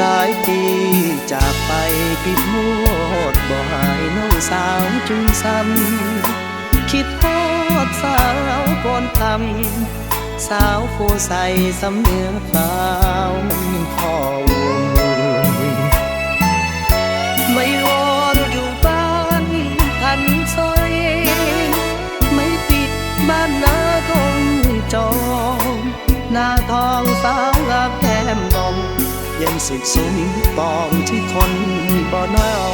หลายปีจากไปปิดโมดบ่หายน้องสาวจึงซ้ำคิดทอดสาวก่อนทำสาวผู้ใส่สำเนือเปล่าพ่อวงไม่วอนอยู่บ้านทันซอยไม่ติดบ้านนาทองจอมหน้าทองสาวงามแก้มบอง ยังสุดสมปองที่คนบ่นาว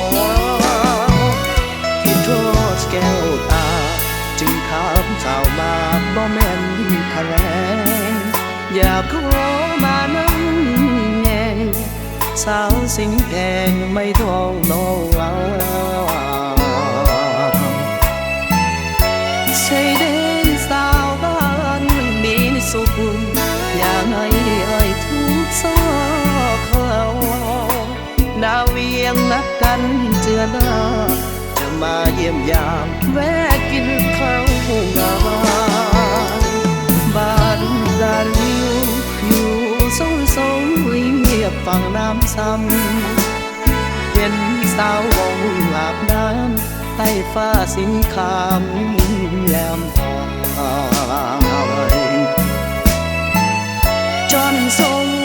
ที่โทษแก้วตา จึงถามสาวมาบ่แม่นคะแนนอยากขอมานั่งแงสาวสิงแพงไม่ท้องโนเอาใช่ เวียงนักกันเจือหน้าจะมาเยี่ยมยามแวะกินข้าวงาบ้านดานิวอยู่สงสงเงียบฟังน้ำซ้ำเห็นสาววงอาบน้ำใต้ฟ้าสีครามแลมทองจอนทรง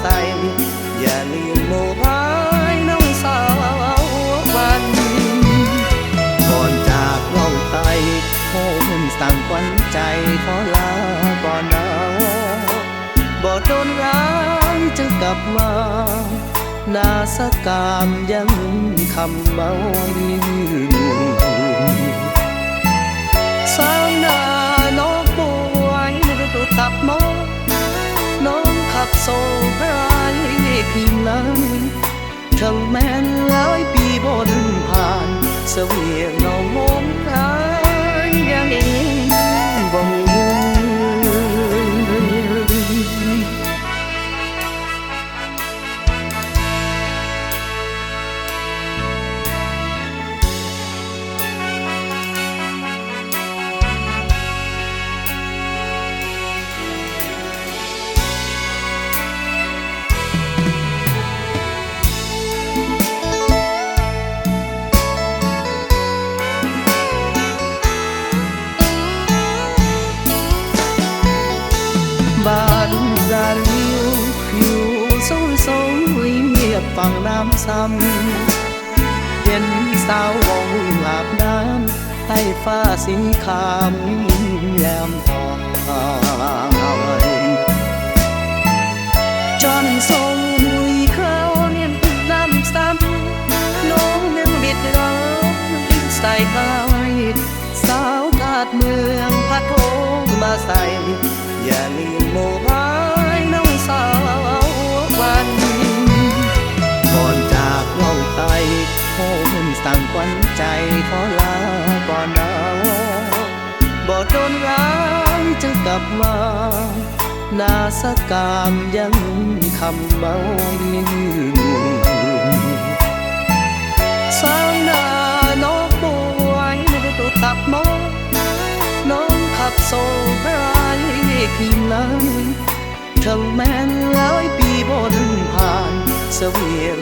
ใส่อย่าลืมโมบายน้องสาววันก่อนจากเราไปโอ้มันสั่งควันใจขอลาก่อนนะบ่โดนร้ายจึงกลับมานาสกามยังคำเมา เสวียงเอามง ซ้ำเห็นสาววงอาบน้ำใต้ฟ้าสีครามแหลมทองจอนทรงลุยเขาเนียนน้ำซ้ำน้องยังบิดร้องใส่ไปสาวกาดเมืองพัดโทมาใส่อย่าลืมโมบา โอ้มันสั่งควันใจขอลาก่อนนะบ่โดนร้ายจึงกลับมานาสกามยังคำเมาสาวนาน้องป่วยฤดูตับมอน้องขับโซ่พรายพิมพ์นั้นถึงแม้นหลายปีบนผ่านเสวียง